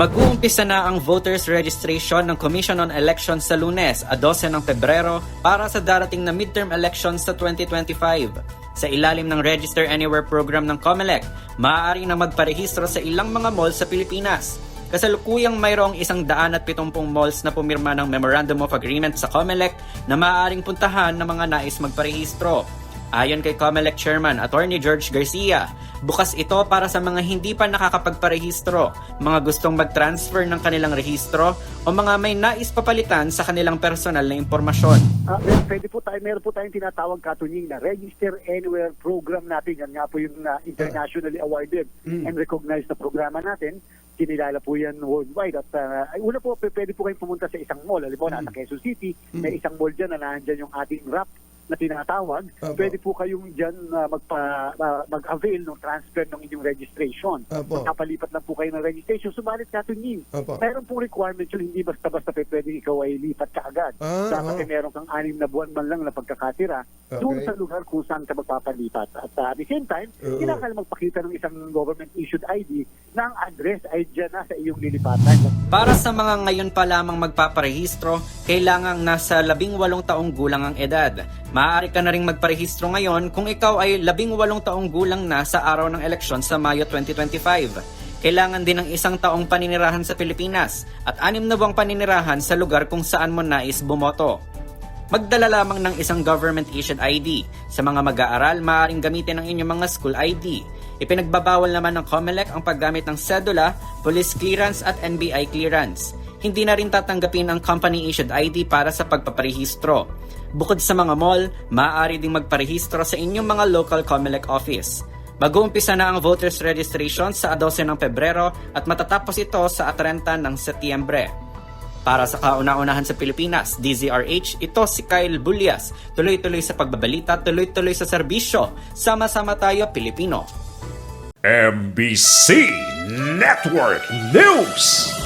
Mag-uumpisa na ang voters registration ng Commission on Elections sa lunes, a 12 ng Pebrero, para sa darating na midterm elections sa 2025. Sa ilalim ng Register Anywhere program ng COMELEC, maaari na magparehistro sa ilang mga mall sa Pilipinas. Kasalukuyang mayroong isang daan at pitumpung malls na pumirma ng Memorandum of Agreement sa COMELEC na maaaring puntahan ng mga nais magparehistro. Ayon kay COMELEC Chairman Attorney George Garcia, bukas ito para sa mga hindi pa nakakapagparehistro, mga gustong mag-transfer ng kanilang rehistro o mga may nais papalitan sa kanilang personal na impormasyon. Well, pwede po tayo, meron po tayong tinatawag katunying na Register Anywhere program natin. Yan nga po yung ah, internationally awarded and recognized na programa natin. Kinilala po yan worldwide. At ay, una po, pwede po kayong pumunta sa isang mall. Halimbawa, nasa Quezon City, may isang mall dyan na nandyan yung ating RAP na tinatawag. Opo. Pwede po kayong dyan ah, magpa, ah, mag-avail ng transfer ng inyong registration. Opo. Magpapalipat lang po kayo ng registration. Subalit katunying, Opo. meron pong requirement yun, hindi basta-basta pwede ikaw ay lipat ka agad. Ah, Dapat ah. ay meron kang anim na buwan man lang na pagkakatira doon Okay. sa lugar kung saan ka magpapalipat. At uh, at the same time, Oo. kinakailangan magpakita ng isang government-issued ID na ang address ay dyan na sa iyong lilipatan. Para sa mga ngayon pa lamang magpaparehistro, kailangang nasa 18 taong gulang ang edad. Maaari ka na ring magparehistro ngayon kung ikaw ay 18 taong gulang na sa araw ng eleksyon sa Mayo 2025. Kailangan din ng isang taong paninirahan sa Pilipinas at anim na buwang paninirahan sa lugar kung saan mo nais bumoto. Magdala lamang ng isang government-issued ID. Sa mga mag-aaral, maaaring gamitin ang inyong mga school ID. Ipinagbabawal naman ng COMELEC ang paggamit ng sedula, police clearance at NBI clearance. Hindi na rin tatanggapin ang company-issued ID para sa pagpaparehistro. Bukod sa mga mall, maaari ding magparehistro sa inyong mga local COMELEC office. Mag-uumpisa na ang voters registration sa 12 ng Pebrero at matatapos ito sa 30 ng Setyembre. Para sa kauna-unahan sa Pilipinas, DZRH, ito si Kyle Bulyas. Tuloy-tuloy sa pagbabalita, tuloy-tuloy sa serbisyo. Sama-sama tayo, Pilipino. MBC Network News.